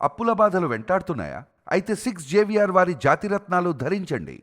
అప్పుల బాధలు వెంటాడుతున్నాయా? అయితే సిక్స్ జేవిఆర్ వారి జాతిరత్నాలు ధరించండి.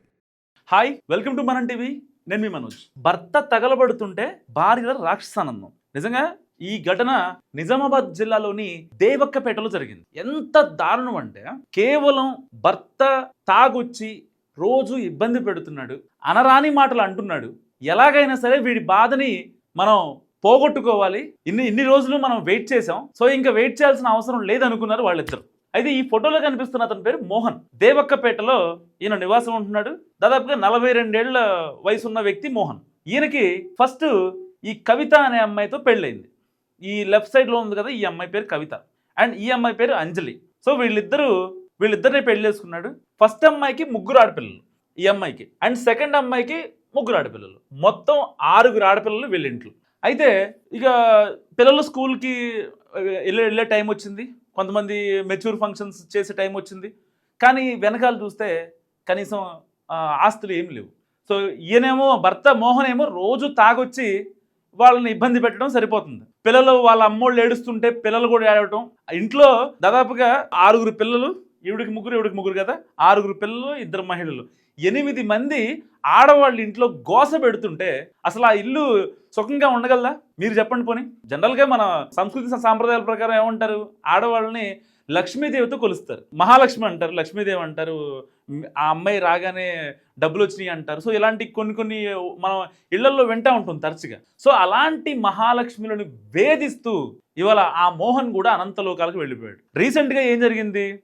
హాయ్ వెల్కమ్ టు మనం టీవీ నేను మీ మనోజ్. భర్త తగలబడుతుంటే భార్య రాక్షసానందం. నిజంగా ఈ ఘటన నిజామాబాద్ జిల్లాలోని దేవక్కపేటలో జరిగింది. ఎంత దారుణం అంటే కేవలం భర్త తాగొచ్చి రోజు ఇబ్బంది పెడుతున్నాడు అనరాని మాటలు అంటున్నాడు. ఎలాగైనా సరే వీడి బాధని మనం పోగొట్టుకోవాలి. ఇన్ని ఇన్ని రోజులు మనం వెయిట్ చేసాం సో ఇంకా వెయిట్ చేయాల్సిన అవసరం లేదనుకున్నారు వాళ్ళిద్దరు. అయితే ఈ ఫోటోలో కనిపిస్తున్న అతని పేరు మోహన్. దేవక్కపేటలో ఈయన నివాసం ఉంటున్నాడు. దాదాపుగా నలభై రెండేళ్ళ వయసు ఉన్న వ్యక్తి మోహన్. ఈయనకి ఫస్ట్ ఈ కవిత అనే అమ్మాయితో పెళ్ళైంది ఈ లెఫ్ట్ సైడ్లో ఉంది కదా ఈ అమ్మాయి పేరు కవిత. అండ్ ఈ అమ్మాయి పేరు అంజలి. సో వీళ్ళిద్దరూ వీళ్ళిద్దరిని పెళ్ళి చేసుకున్నాడు. ఫస్ట్ అమ్మాయికి ముగ్గురు ఆడపిల్లలు ఈ అమ్మాయికి. అండ్ సెకండ్ అమ్మాయికి ముగ్గురు ఆడపిల్లలు. మొత్తం ఆరుగురు ఆడపిల్లలు వీళ్ళింట్లో. అయితే ఇక పిల్లలు స్కూల్కి వెళ్ళే వెళ్ళే టైం వచ్చింది. కొంతమంది మెచ్యూర్ ఫంక్షన్స్ చేసే టైం వచ్చింది. కానీ వెనకాల చూస్తే కనీసం ఆస్తులు ఏం లేవు. సో ఈయనేమో భర్త మోహన్ ఏమో రోజు తాగొచ్చి వాళ్ళని ఇబ్బంది పెట్టడం సరిపోతుంది. పిల్లలు వాళ్ళ అమ్మోళ్ళు ఏడుస్తుంటే పిల్లలు కూడా ఏడవటం. ఇంట్లో దాదాపుగా ఆరుగురు పిల్లలు ఈవిడికి ముగ్గురు ఈవిడికి ముగ్గురు కదా. ఆరుగురు పిల్లలు ఇద్దరు మహిళలు. ఎనిమిది మంది ఆడవాళ్ళ ఇంట్లో గోస పెడుతుంటే అసలు ఆ ఇల్లు సుఖంగా ఉండగలదా? మీరు చెప్పండి పోనీ. జనరల్గా మన సంస్కృతి సాంప్రదాయాల ప్రకారం ఏమంటారు? ఆడవాళ్ళని లక్ష్మీదేవితో కొలుస్తారు. మహాలక్ష్మి అంటారు లక్ష్మీదేవి అంటారు ఆ అమ్మాయి రాగానే డబ్బులు వచ్చినాయి అంటారు. సో ఇలాంటి కొన్ని కొన్ని మనం ఇళ్ళలో వింటా ఉంటుంది తరచుగా. సో అలాంటి మహాలక్ష్మిలను వేధిస్తూ ఇవాళ ఆ మోహన్ కూడా అనంత లోకాలకు వెళ్ళిపోయాడు. రీసెంట్గా ఏం జరిగింది?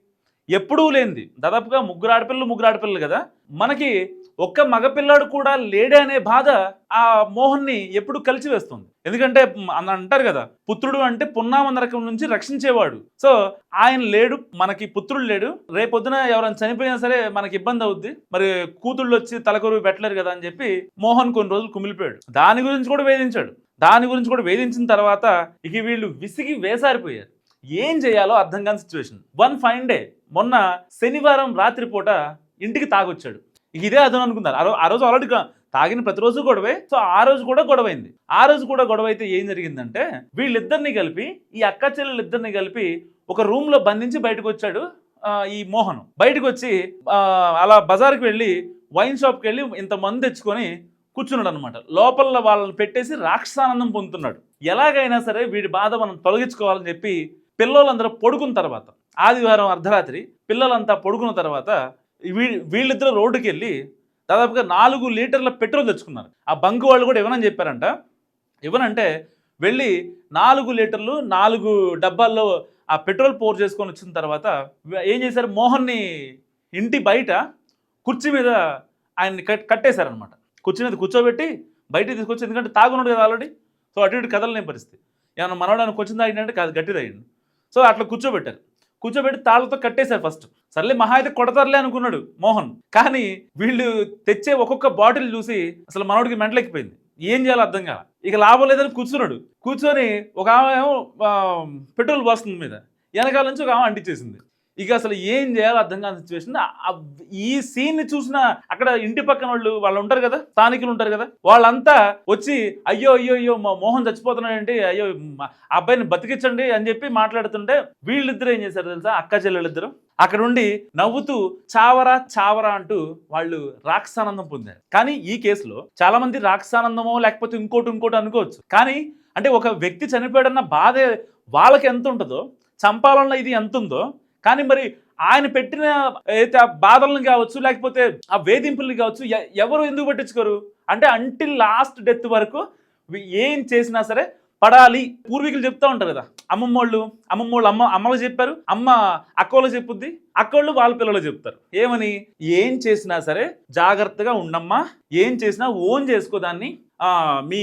ఎప్పుడూ లేనిది. దాదాపుగా ముగ్గురు ఆడపిల్లలు ముగ్గురు ఆడపిల్లలు కదా? మనకి ఒక్క మగపిల్లాడు కూడా లేడే అనే బాధ ఆ మోహన్ని ఎప్పుడు కలిసి వేస్తుంది. ఎందుకంటే మ్, అంటారు కదా పుత్రుడు అంటే పున్నామందరకం నుంచి రక్షించేవాడు. సో ఆయన లేడు మనకి పుత్రుడు లేడు. రేపొద్దున ఎవరైనా చనిపోయినా సరే మనకి ఇబ్బంది అవుద్ది. మరి కూతుళ్ళు వచ్చి తలకొరువు పెట్టలేరు కదా అని చెప్పి మోహన్ కొన్ని రోజులు కుమిలిపోయాడు. దాని గురించి కూడా వేధించాడు. దాని గురించి కూడా వేధించిన తర్వాత ఇక వీళ్ళు విసిగి వేసారిపోయారు. ఏం చేయాలో అర్థం కాని సిచ్యువేషన్ వన్ ఫైన్ డే. మొన్న శనివారం రాత్రిపూట ఇంటికి తాగొచ్చాడు. ఇదే అదనం అనుకున్నారు ఆ ఆ రోజు ఆల్రెడీ తాగిన ప్రతిరోజు గొడవే. సో ఆ రోజు కూడా గొడవైంది. ఆ రోజు కూడా గొడవ అయితే ఏం జరిగిందంటే వీళ్ళిద్దరిని కలిపి ఈ అక్క చెల్లెలిద్దరిని కలిపి ఒక రూమ్లో బంధించి బయటకు వచ్చాడు ఈ మోహన్. బయటకు వచ్చి అలా బజార్కి వెళ్ళి వైన్ షాప్కి వెళ్ళి ఇంత మంది తెచ్చుకొని కూర్చున్నాడు అనమాట లోపల వాళ్ళని పెట్టేసి రాక్షసానందం పొందుతున్నాడు. ఎలాగైనా సరే వీడి బాధ మనం తొలగించుకోవాలని చెప్పి పిల్లలందరూ పడుకున్న తర్వాత ఆదివారం అర్ధరాత్రి పిల్లలంతా పడుకున్న తర్వాత వీ వీళ్ళిద్దరు రోడ్డుకి వెళ్ళి దాదాపుగా నాలుగు లీటర్ల పెట్రోల్ తెచ్చుకున్నారు. ఆ బంకు వాళ్ళు కూడా ఇవ్వనని చెప్పారంట. ఇవ్వనంటే వెళ్ళి నాలుగు లీటర్లు నాలుగు డబ్బాల్లో ఆ పెట్రోల్ పోర్ చేసుకొని వచ్చిన తర్వాత ఏం చేశారు? మోహన్ని ఇంటి బయట కుర్చీ మీద ఆయన్ని కట్ కట్టేశారనమాట కుర్చీ మీద కూర్చోబెట్టి బయట తీసుకొచ్చి ఎందుకంటే తాగున్నాడు కదా ఆల్రెడీ. సో అటు ఇటు కదలలేని పరిస్థితి. ఏమన్నా మనవడానికి వచ్చింది తాగిందంటే కాదు గట్టి తాగిండు. సో అట్లా కూర్చోబెట్టారు. కూర్చోబెట్టి తాళ్ళతో కట్టేశారు ఫస్ట్. సర్లే మహా అయితే కొడతారులే అనుకున్నాడు మోహన్. కానీ వీళ్ళు తెచ్చే ఒక్కొక్క బాటిల్ చూసి అసలు మనోడికి మెంటలెక్కిపోయింది. ఏం చేయాలో అర్థం కాల. ఇక లాభం లేదని కూర్చున్నాడు. కూర్చొని ఒక ఆమె ఏమో పెట్రోల్ పోస్తుంది మీద. వెనకాల నుంచి ఒక ఆమె అంటించేసింది ఇక అసలు ఏం చేయాలో అర్థం కాని సిచ్యువేషన్ ఈ సీన్ని చూసిన అక్కడ ఇంటి పక్కన వాళ్ళు వాళ్ళు ఉంటారు కదా స్థానికులు ఉంటారు కదా వాళ్ళంతా వచ్చి అయ్యో అయ్యో అయ్యో మా మోహన్ చచ్చిపోతున్నాడండి అయ్యో అబ్బాయిని బతికించండి అని చెప్పి మాట్లాడుతుంటే వీళ్ళిద్దరు ఏం చేశారు తెలుసా అక్క చెల్లెళ్ళిద్దరు? అక్కడ ఉండి నవ్వుతూ చావరా చావరా అంటూ వాళ్ళు రాక్షసానందం పొందారు. కానీ ఈ కేసులో చాలా మంది రాక్షసానందమో లేకపోతే ఇంకోటి ఇంకోటి అనుకోవచ్చు. కానీ అంటే ఒక వ్యక్తి చనిపోయాడన్న బాధ వాళ్ళకి ఎంత ఉంటుందో చంపాలన్న ఇది ఎంత ఉందో కానీ మరి ఆయన పెట్టిన అయితే ఆ బాధలను కావచ్చు లేకపోతే ఆ వేధింపుల్ని కావచ్చు ఎవరు ఎందుకు పట్టించుకోరు? అంటే అంటిల్ లాస్ట్ డెత్ వరకు ఏం చేసినా సరే పడాలి. పూర్వీకులు చెప్తా ఉంటారు కదా అమ్మమ్మోళ్ళు అమ్మమ్మోళ్ళు అమ్మ అమ్మలు చెప్పారు అమ్మ అక్కోళ్ళు చెప్పుద్ది అక్కోళ్ళు వాళ్ళ పిల్లలు చెప్తారు. ఏమని? ఏం చేసినా సరే జాగ్రత్తగా ఉండమ్మా. ఏం చేసినా ఓన్ చేసుకో దాన్ని. మీ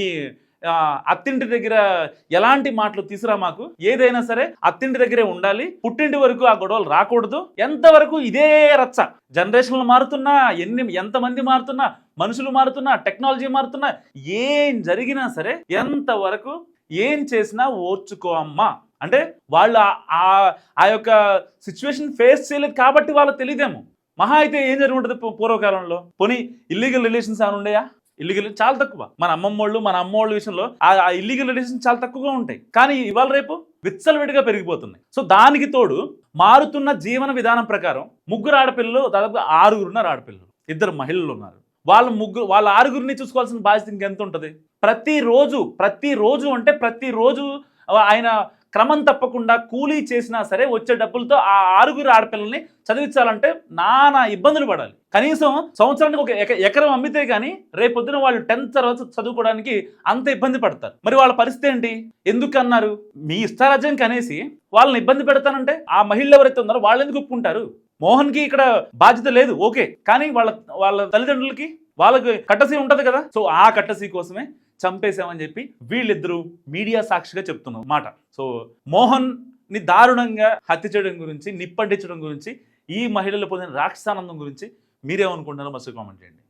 అత్తింటి దగ్గర ఎలాంటి మాటలు తీసురా మాకు? ఏదైనా సరే అత్తింటి దగ్గరే ఉండాలి. పుట్టింటి వరకు ఆ గొడవలు రాకూడదు. ఎంతవరకు ఇదే రచ్చ? జనరేషన్లు మారుతున్నా ఎన్ని ఎంతమంది మారుతున్నా మనుషులు మారుతున్నా టెక్నాలజీ మారుతున్నా ఏం జరిగినా సరే ఎంతవరకు ఏం చేసినా ఓర్చుకో అమ్మా. అంటే వాళ్ళు ఆ- ఆ- యొక్క సిచ్యువేషన్ ఫేస్ చేయలేదు కాబట్టి వాళ్ళకి తెలియదేమో మహా అయితే ఏం జరిగి ఉంటుంది పూ- పూర్వకాలంలో? పోనీ ఇల్లీగల్ రిలేషన్స్ ఏమైనా ఉండయా? ఇల్లీగల్ చాలా తక్కువ. మన అమ్మమ్మోళ్ళు మన అమ్మోళ్ళ విషయంలో ఆ ఇల్లీగల్ రిలేషన్ చాలా తక్కువగా ఉంటాయి. కానీ ఇవాళ రేపు విచ్చలవిడిగా పెరిగిపోతున్నాయి. సో దానికి తోడు మారుతున్న జీవన విధానం ప్రకారం ముగ్గురు ఆడపిల్లలు దాదాపు ఆరుగురు ఉన్నారు ఆడపిల్లలు ఇద్దరు మహిళలు ఉన్నారు. వాళ్ళ ముగ్గురు వాళ్ళ ఆరుగురిని చూసుకోవాల్సిన బాధ్యత ఇంకెంత ఉంటుంది? ప్రతిరోజు ప్రతిరోజు అంటే ప్రతిరోజు ఆయన క్రమం తప్పకుండా కూలీ చేసినా సరే వచ్చే డబ్బులతో ఆ ఆరుగురు ఆడపిల్లల్ని చదివించాలంటే నానా ఇబ్బందులు పడాలి. కనీసం సంవత్సరానికి ఒక ఎక- ఎకరం అమ్మితే కానీ రేపొద్దున వాళ్ళు టెన్త్ తర్వాత చదువుకోవడానికి అంత ఇబ్బంది పడతారు. మరి వాళ్ళ పరిస్థితి ఏంటి? ఎందుకు అన్నారు మీ ఇష్టారాజ్యం కనేసి వాళ్ళని ఇబ్బంది పెడతానంటే ఆ మహిళలు ఎవరైతే ఉన్నారో వాళ్ళు ఎందుకు ఒప్పుకుంటారు? మోహన్కి ఇక్కడ బాధ్యత లేదు ఓకే. కానీ వాళ్ళ వాళ్ళ తల్లిదండ్రులకి వాళ్ళకి కట్టసీ ఉంటది కదా. సో ఆ కట్టసీ కోసమే చంపేశామని చెప్పి వీళ్ళిద్దరూ మీడియా సాక్షిగా చెప్తున్నారు మాట. సో మోహన్ని దారుణంగా హత్య చేయడం గురించి నిప్పంటించడం గురించి ఈ మహిళలు పొందిన రాక్షసానందం గురించి మీరేమనుకుంటున్నారో మస్తు కామెంట్ చేయండి.